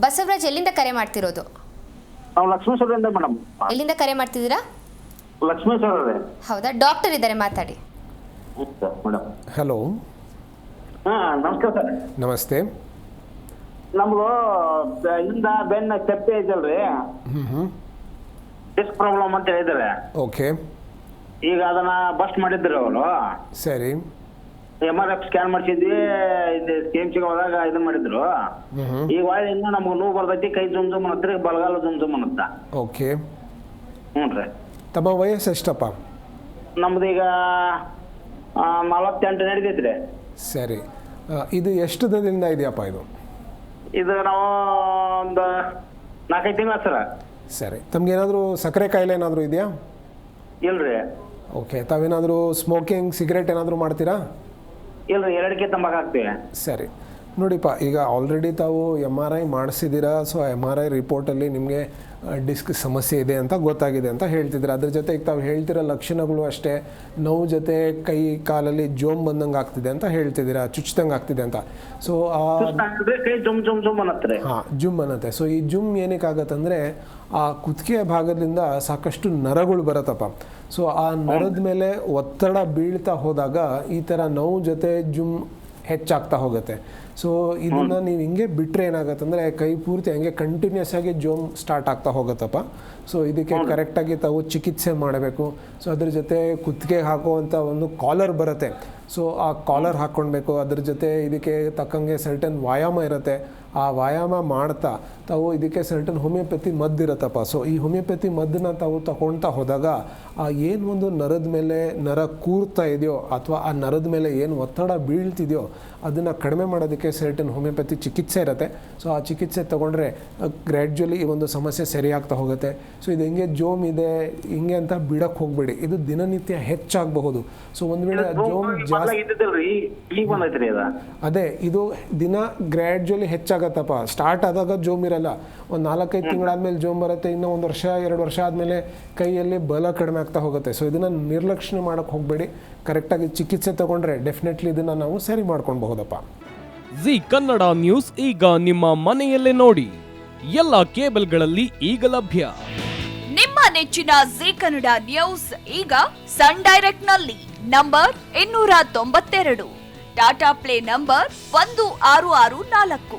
ಬಸವರಾಜ್ ಎಲ್ಲಿಂದ ಕರೆ ಮಾಡ್ತಿರೋದು? ನಾವು ಲಕ್ಷ್ಮೇಶ್ವರದಿಂದ ಮೇಡಮ್. ಎಲ್ಲಿಂದ ಕರೆ ಮಾಡ್ತಿದ್ದೀರಾ? ಲಕ್ಷ್ಮೇಶ್ವರ ಹೌದಾ? ಡಾಕ್ಟರ್ ಇದ್ದಾರೆ ಮಾತಾಡಿ. ಮೇಡಮ್. ಹಲೋ. ಹಾ ನಮಸ್ಕಾರ ಸರ್. ನಮಸ್ತೆ. ನಮ್ದು ಬೆ- ಹಿಂದ ಬೆನ್ನ ತೆಪ್ಪೆ ಇದಲ್ರಿ ಹ್ಞೂ ಹ್ಞೂ ಡಿಸ್ಕ್ ಪ್ರಾಬ್ಲಮ್ ಅಂತ ಹೇಳಿದಾರೆ ಓಕೆ. ಈಗ ಅದನ್ನ ಬಸ್ಟ್ ಮಾಡಿದ್ರು ಅವರು. ಸರಿ. ಎಂ ಆರ್ ಎಫ್ ಸ್ಕ್ಯಾನ್ ಮಾಡಿಸಿದ್ವಿ ಇದು ಸ್ಕೇಮ್ ಹೋದಾಗ ಇದನ್ನ ಮಾಡಿದ್ರು. ಈಗ ಒಳ್ಳೆ ನಮಗೆ ನಮ್ಗೆ ನೋವು ಬರ್ತೈತಿ ಕೈ ಜುಮ್ ಜುಮ್ ಅನ್ನತ್ರಿ ಬಲಗಾಲ ಜುಮ್ ಜುಮ್ ಅನ್ನತ್ತ. ಓಕೆ. ಹ್ಞೂ ರೀ. ತಮ್ಮ ವಯಸ್ಸು ಎಷ್ಟಪ್ಪ? ನಮ್ದು ಈಗ ಆ, ನಲವತ್ತೆಂಟು ನಡೀತೈತ್ರಿ ಸರಿ. ಆ, ಇದು ಎಷ್ಟು ದಿನದಿಂದ ಇದೆಯಪ್ಪ ಇದು? ಇದು ನಾವು ಒಂದು ನಾಲ್ಕೈದು ತಿಂಗಳ ಸರ. ಸರಿ. ತಮಗೇನಾದರೂ ಸಕ್ಕರೆ ಕಾಯಿಲೆ ಏನಾದರೂ ಇದೆಯಾ? ಇಲ್ರಿ. ಓಕೆ. ತಾವೇನಾದರೂ ಸ್ಮೋಕಿಂಗ್ ಸಿಗರೇಟ್ ಏನಾದರೂ ಮಾಡ್ತೀರಾ? ಇಲ್ರಿ ಎರಡಕ್ಕೆ ತಂಬಾಕು ಹಾಕ್ತೀವಿ. ಸರಿ. ನೋಡಿಪ್ಪ ಈಗ ಆಲ್ರೆಡಿ ತಾವು ಎಂ ಆರ್ ಐ ಮಾಡಿಸಿದ್ದೀರಾ ಸೊ ಎಂ ಆರ್ ಐ ರಿಪೋರ್ಟಲ್ಲಿ ನಿಮಗೆ ಡಿಸ್ಕ್ ಸಮಸ್ಯೆ ಇದೆ ಅಂತ ಗೊತ್ತಾಗಿದೆ ಅಂತ ಹೇಳ್ತಿದ್ದೀರಾ. ಅದ್ರ ಜೊತೆ ಈಗ ತಾವು ಹೇಳ್ತಿರೋ ಲಕ್ಷಣಗಳು ಅಷ್ಟೇ ನೋವು ಜೊತೆ ಕೈ ಕಾಲಲ್ಲಿ ಜೋಮ್ ಬಂದಂಗೆ ಆಗ್ತಿದೆ ಅಂತ ಹೇಳ್ತಿದ್ದೀರಾ ಚುಚ್ಚಿದಂಗೆ ಆಗ್ತಿದೆ ಅಂತ. ಸೊ ಆ ಕೈ ಜುಮ್ ಜುಮ್ ಜುಮ್ ಅನ್ನತ್ರಿ ಹಾಂ ಜುಮ್ ಅನ್ನತ್ತೆ. ಸೊ ಈ ಜುಮ್ ಏನಕ್ಕಾಗತ್ತಂದರೆ ಆ ಕುತ್ತಿಗೆ ಭಾಗದಿಂದ ಸಾಕಷ್ಟು ನರಗಳು ಬರುತ್ತಪ್ಪ. ಸೊ ಆ ನರದ ಮೇಲೆ ಒತ್ತಡ ಬೀಳ್ತಾ ಹೋದಾಗ ಈ ಥರ ನೋವು ಜೊತೆ ಜುಮ್ ಹೆಚ್ಚಾಗ್ತಾ ಹೋಗುತ್ತೆ. ಸೊ ಇದನ್ನು ನೀವು ಹಿಂಗೆ ಬಿಟ್ಟರೆ ಏನಾಗತ್ತಂದರೆ ಕೈ ಪೂರ್ತಿ ಹಂಗೆ ಕಂಟಿನ್ಯೂಸ್ ಆಗಿ ಜೋಮ್ ಸ್ಟಾರ್ಟ್ ಆಗ್ತಾ ಹೋಗುತ್ತಪ್ಪ. ಸೊ ಇದಕ್ಕೆ ಕರೆಕ್ಟಾಗಿ ತಾವು ಚಿಕಿತ್ಸೆ ಮಾಡಬೇಕು. ಸೊ ಅದ್ರ ಜೊತೆ ಕುತ್ತಿಗೆ ಹಾಕುವಂಥ ಒಂದು ಕಾಲರ್ ಬರುತ್ತೆ. ಸೊ ಆ ಕಾಲರ್ ಹಾಕ್ಕೊಳ್ಬೇಕು ಅದ್ರ ಜೊತೆ ಇದಕ್ಕೆ ತಕ್ಕಂಗೆ ಸರ್ಟನ್ ವ್ಯಾಯಾಮ ಇರುತ್ತೆ. ಆ ವ್ಯಾಯಾಮ ಮಾಡ್ತಾ ತಾವು ಇದಕ್ಕೆ ಸರ್ಟನ್ ಹೋಮಿಯೋಪತಿ ಮದ್ದು ಇರತ್ತಪ್ಪ ಸೊ ಈ ಹೋಮಿಯೋಪತಿ ಮದ್ದನ್ನ ತಾವು ತಗೊಳ್ತಾ ಹೋದಾಗ ಆ ಏನು ಒಂದು ನರದ ಮೇಲೆ ನರ ಕೂರ್ತಾ ಇದೆಯೋ ಅಥವಾ ಆ ನರದ ಮೇಲೆ ಏನು ಒತ್ತಡ ಬೀಳ್ತಿದೆಯೋ ಅದನ್ನು ಕಡಿಮೆ ಮಾಡೋದಕ್ಕೆ ಸರ್ಟನ್ ಹೋಮಿಯೋಪತಿ ಚಿಕಿತ್ಸೆ ಇರುತ್ತೆ. ಸೊ ಆ ಚಿಕಿತ್ಸೆ ತೊಗೊಂಡ್ರೆ ಗ್ರ್ಯಾಜುವಲಿ ಈ ಒಂದು ಸಮಸ್ಯೆ ಸರಿಯಾಗ್ತಾ ಹೋಗುತ್ತೆ. ಸೊ ಇದು ಹಿಂಗೆ ಜೋಮ್ ಇದೆ ಹಿಂಗೆ ಅಂತ ಬಿಡಕ್ಕೆ ಹೋಗಬೇಡಿ. ಇದು ದಿನನಿತ್ಯ ಹೆಚ್ಚಾಗಬಹುದು. ಸೊ ಒಂದು ವೇಳೆ ಜೋಮ್ ಜಾಸ್ತಿ ಅದ? ಇದು ದಿನ ಗ್ರ್ಯಾಜುವಲಿ ಹೆಚ್ಚಾಗತ್ತಪ್ಪ ಸ್ಟಾರ್ಟ್ ಆದಾಗ ಜೋಮ್ ಇರಲ್ಲ. ಒಂದು ನಾಲ್ಕೈದು ತಿಂಗಳಾದ್ಮೇಲೆ ಜೋಮ್ ಬರುತ್ತೆ ಇನ್ನೂ ಒಂದು ವರ್ಷ ಎರಡು ವರ್ಷ ಆದಮೇಲೆ ಕೈಯಲ್ಲಿ ಬಲ ಕಡಿಮೆ ಆಗ್ತಾ ಹೋಗುತ್ತೆ. ಸೊ ಇದನ್ನು ನಿರ್ಲಕ್ಷ್ಯ ಮಾಡೋಕ್ಕೆ ಹೋಗಬೇಡಿ. ಕರೆಕ್ಟಾಗಿ ಚಿಕಿತ್ಸೆ ತಗೊಂಡ್ರೆ ಡೆಫಿನೆಟ್ಲಿ ಇದನ್ನು ನಾವು ಸರಿ ಮಾಡ್ಕೊಳ್ಬಹುದಪ್ಪ. ಜಿ ಕನ್ನಡ ನ್ಯೂಸ್ ಈಗ ನಿಮ್ಮ ಮನೆಯಲ್ಲೇ ನೋಡಿ. ಎಲ್ಲ ಕೇಬಲ್ಗಳಲ್ಲಿ ಈಗ ಲಭ್ಯ. ನಿಮ್ಮ ನೆಚ್ಚಿನ ಜಿ ಕನ್ನಡ ನ್ಯೂಸ್ ಈಗ ಸನ್ ಡೈರೆಕ್ಟ್ನಲ್ಲಿ ನಂಬರ್ ಇನ್ನೂರ ತೊಂಬತ್ತೆರಡು. ಟಾಟಾ ಪ್ಲೇ ನಂಬರ್ ಒಂದು ಆರು ಆರು ನಾಲ್ಕು.